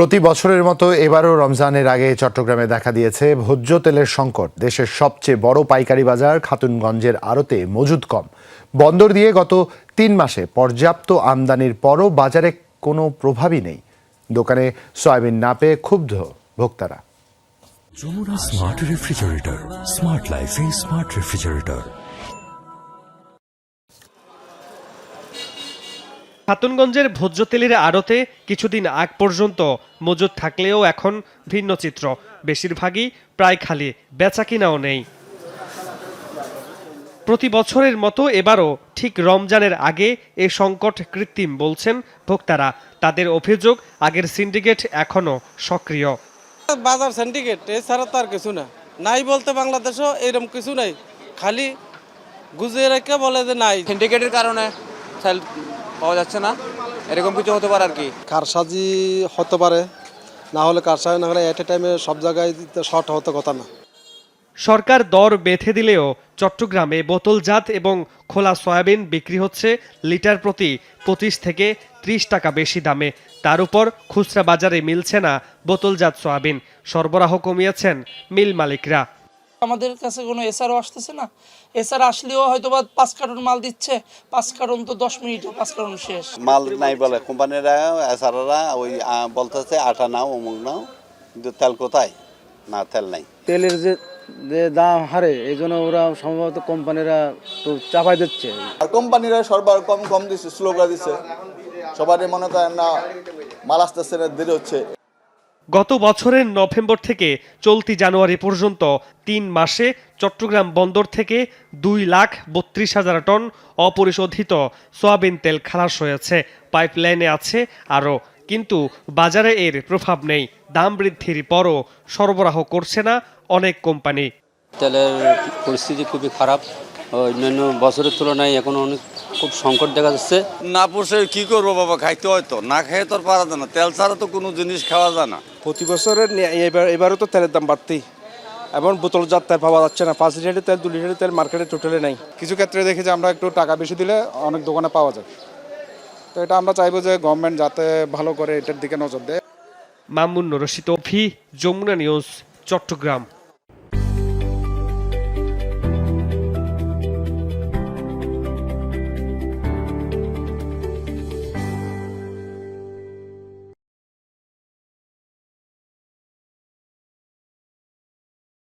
প্রতি বছরের মতো এবারও রমজানের আগে চট্টগ্রামে দেখা দিয়েছে ভোজ্য তেলের সংকট। দেশের সবচেয়ে বড় পাইকারি বাজার খাতুনগঞ্জের আড়তে মজুদ কম। বন্দর দিয়ে গত তিন মাসে পর্যাপ্ত আমদানির পরও বাজারে কোনো প্রভাবই নেই। দোকানে সয়াবিন না পেয়ে ক্ষুব্ধ ভোক্তারা। স্মার্ট রেফ্রিজারেটর, স্মার্ট লাইফে স্মার্ট রেফ্রিজারেটর। খাতুনগঞ্জের ভোজ্য তেলের আড়তে কিছুদিন আগ পর্যন্ত মজুদ থাকলেও এখন ভিন্ন চিত্র। বেশিরভাগই প্রায় খালি বেচা কিনাও নেই। প্রতি বছরের মতো এবারও ঠিক রমজানের আগে এ সংকট কৃত্রিম বলছেন ভোক্তারা। তাদের অভিযোগ আগের সিন্ডিকেট এখনও সক্রিয়। বাজার সিন্ডিকেট এছাড়া তো আর কিছু না। নাই বলতে বাংলাদেশও এরকম কিছু নাই। খালি গুজিয়ে রেখে বলে যে নাই। সিন্ডিকেটের কারণে সেল পাওয়া যাচ্ছে না এরকম কিছু হতে পারে আর কি। কারসাজি হতে পারে না হলে কারসাজি না হলে এট এ টাইমে সব জায়গায় শর্ট হতে কথা না। সরকার দর বেঁধে দিলেও চট্টগ্রামে বোতলজাত এবং খোলা সয়াবিন বিক্রি হচ্ছে লিটার প্রতি পঁচিশ থেকে ত্রিশ টাকা বেশি দামে। তার উপর খুচরা বাজারে মিলছে না বোতলজাত সয়াবিন। সরবরাহ কমিয়েছেন মিল মালিকরা। আমাদের কাছে কোনো এসআরও আসতেছে না। এসআর আসলেও হয়তো বা পাঁচ কার্টন মাল দিচ্ছে। পাঁচ কার্টন তো দশ মিনিট পাঁচ কার্টন শেষ। মাল নাই বলে। কোম্পানিরা এসারারা ওই বলতেছে আটা নাও অমুক নাও। কিন্তু তেল কোথায়? না তেল নাই। তেলের যে যে দাম হারে এই জন্য ওরা সম্ভবত কোম্পানিরা তো চাপাই দিচ্ছে। আর কোম্পানিরা সরবরাহ কম কম দিচ্ছে স্লোগা দিচ্ছে। সবারই মনে করেন না মাল আসতেছে না দেরি হচ্ছে। গত বছরের নভেম্বর থেকে চলতি জানুয়ারি পর্যন্ত তিন মাসে চট্টগ্রাম বন্দর থেকে দুই লাখ বত্রিশ হাজার টন অপরিশোধিত সয়াবিন তেল খালাস হয়েছে। পাইপলাইনে আছে আরও, কিন্তু বাজারে এর প্রভাব নেই। দাম বৃদ্ধির পরও সরবরাহ করছে না অনেক কোম্পানি। তেলের পরিস্থিতি খুবই খারাপ। অন্যান্য বছরের তুলনায় এখন অনেক খুব সংকট দেখা যাচ্ছে। না পড়ছে কি করব বাবা খাইতে হয়তো না খেয়ে তো আর পারা যায় না। তেল ছাড়া তো কোনো জিনিস খাওয়া যায় না। প্রতি বছরের এবার এবারও তো তেলের দাম বাড়তেই। এবং বোতলজাত তেল পাওয়া যাচ্ছে না। পাঁচ লিটারের তেল দু লিটারের তেল মার্কেটে টোটালে নাই। কিছু ক্ষেত্রে দেখি যে আমরা একটু টাকা বেশি দিলে অনেক দোকানে পাওয়া যায়। তো এটা আমরা চাইব যে গভর্নমেন্ট যাতে ভালো করে এটার দিকে নজর দেয়। মামুন রশিদ অভি যমুনা নিউজ চট্টগ্রাম।